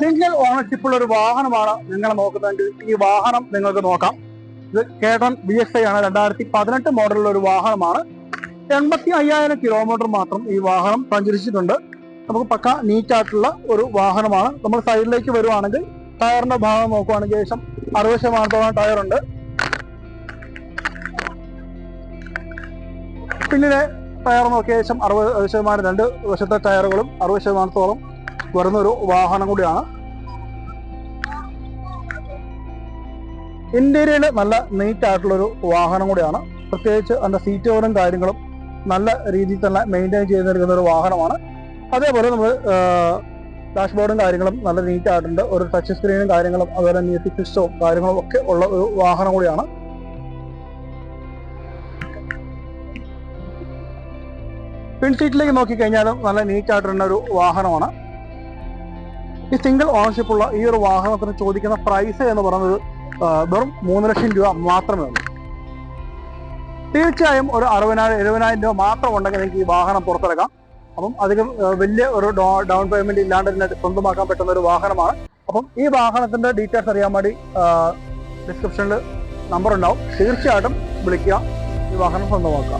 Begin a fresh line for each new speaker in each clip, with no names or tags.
Single ഓണർഷിപ്പുള്ള ഒരു വാഹനമാണ് നിങ്ങൾ നോക്കുന്നതെങ്കിൽ ഈ വാഹനം നിങ്ങൾക്ക് നോക്കാം. ഇത് കേട്ടൺ ബി എസ് ഐ ആണ്. രണ്ടായിരത്തി പതിനെട്ട് മോഡലുള്ള ഒരു വാഹനമാണ്. എൺപത്തി അയ്യായിരം കിലോമീറ്റർ മാത്രം ഈ വാഹനം സഞ്ചരിച്ചിട്ടുണ്ട്. നമുക്ക് പക്ക നീറ്റായിട്ടുള്ള ഒരു വാഹനമാണ്. നമ്മൾ സൈഡിലേക്ക് വരുവാണെങ്കിൽ ടയറിന്റെ ഭാഗം നോക്കുവാണെങ്കിൽ ഏകദേശം അറുപത് ശതമാനത്തോളം ടയറുണ്ട് പിന്നിലെ ടയർ നോക്കിയ ശേഷം അറുപത് ശതമാനം രണ്ട് വശത്തെ ടയറുകളും അറുപത് ശതമാനത്തോളം വരുന്ന ഒരു വാഹനം കൂടിയാണ്. ഇന്റീരിയർ നല്ല നീറ്റ് ആയിട്ടുള്ള ഒരു വാഹനം കൂടിയാണ്. പ്രത്യേകിച്ച് അതിന്റെ ഓരോ കാര്യങ്ങളും നല്ല രീതിയിൽ തന്നെ മെയിന്റെയിൻ ചെയ്ത് നൽകുന്ന ഒരു വാഹനമാണ് അതേപോലെ നമ്മൾ ഡാഷ്ബോർഡും കാര്യങ്ങളും നല്ല നീറ്റ് ആയിട്ടുണ്ട് ഒരു ടച്ച് സ്ക്രീനും കാര്യങ്ങളും അതുപോലെ മ്യൂസിക് സിസ്റ്റവും കാര്യങ്ങളും ഒക്കെ ഉള്ള ഒരു വാഹനം കൂടിയാണ്. പിൻസീറ്റിലേക്ക് നോക്കിക്കഴിഞ്ഞാലും നല്ല നീറ്റ് ആയിട്ടുള്ള ഒരു വാഹനമാണ്. ഈ സിംഗിൾ ഓണർഷിപ്പ് ഉള്ള ഈ ഒരു വാഹനത്തിന് ചോദിക്കുന്ന പ്രൈസ് എന്ന് പറയുന്നത് വെറും മൂന്ന് ലക്ഷം രൂപ മാത്രമേ ഉള്ളൂ. തീർച്ചയായും ഒരു അറുപതിനായിരം എഴുപതിനായിരം രൂപ മാത്രം ഉണ്ടെങ്കിൽ നിങ്ങൾക്ക് ഈ വാഹനം പുറത്തിറക്കാം. അപ്പം അധികം വലിയ ഒരു ഡൗൺ പേയ്മെന്റ് ഇല്ലാണ്ട് തന്നെ സ്വന്തമാക്കാൻ പറ്റുന്ന ഒരു വാഹനമാണ്. അപ്പം ഈ വാഹനത്തിന്റെ ഡീറ്റെയിൽസ് അറിയാൻ വേണ്ടി ഡിസ്ക്രിപ്ഷനിൽ നമ്പർ ഉണ്ടാവും. തീർച്ചയായിട്ടും വിളിക്കുക. ഈ വാഹനം സ്വന്തമാക്കുക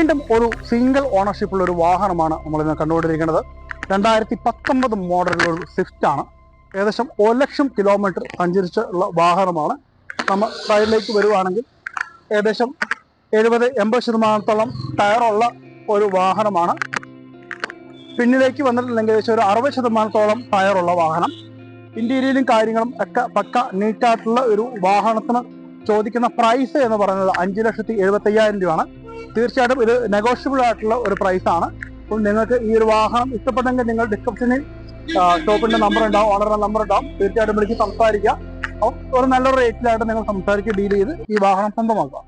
വീണ്ടും ഒരു സിംഗിൾ ഓണർഷിപ്പ് ഉള്ള ഒരു വാഹനമാണ് നമ്മൾ ഇന്ന് കണ്ടുകൊണ്ടിരിക്കുന്നത്. രണ്ടായിരത്തി പത്തൊമ്പത് മോഡലുള്ള ഒരു സ്വിഫ്റ്റ് ആണ്. ഏകദേശം ഒരു ലക്ഷം കിലോമീറ്റർ സഞ്ചരിച്ചുള്ള വാഹനമാണ്. നമ്മൾ സൈഡിലേക്ക് വരുവാണെങ്കിൽ ഏകദേശം എഴുപത് എൺപത് ശതമാനത്തോളം ടയറുള്ള ഒരു വാഹനമാണ്. പിന്നിലേക്ക് വന്നിട്ടുണ്ടെങ്കിൽ ഏകദേശം ഒരു അറുപത് ശതമാനത്തോളം ടയറുള്ള വാഹനം. ഇന്റീരിയലും കാര്യങ്ങളും ഒക്കെ പക്ക നീറ്റായിട്ടുള്ള ഒരു വാഹനത്തിന് ചോദിക്കുന്ന പ്രൈസ് എന്ന് പറയുന്നത് അഞ്ച് ലക്ഷത്തി എഴുപത്തി അയ്യായിരം രൂപയാണ്. തീർച്ചയായിട്ടും ഇത് നെഗോഷ്യബിൾ ആയിട്ടുള്ള ഒരു പ്രൈസ് ആണ്. അപ്പോൾ നിങ്ങൾക്ക് ഈ ഒരു വാഹനം ഇഷ്ടപ്പെട്ടെങ്കിൽ നിങ്ങൾ ഡിസ്ക്രിപ്ഷനിൽ ഷോപ്പിന്റെ നമ്പർ ഉണ്ടാവും ഓണറുടെ നമ്പർ ഉണ്ടാവും. തീർച്ചയായിട്ടും വിളിച്ച് സംസാരിക്കാം. അപ്പോൾ ഒരു നല്ലൊരു റേറ്റിലായിട്ട് നിങ്ങൾ സംസാരിച്ച് ഡീൽ ചെയ്ത് ഈ വാഹനം സ്വന്തമാക്കുക.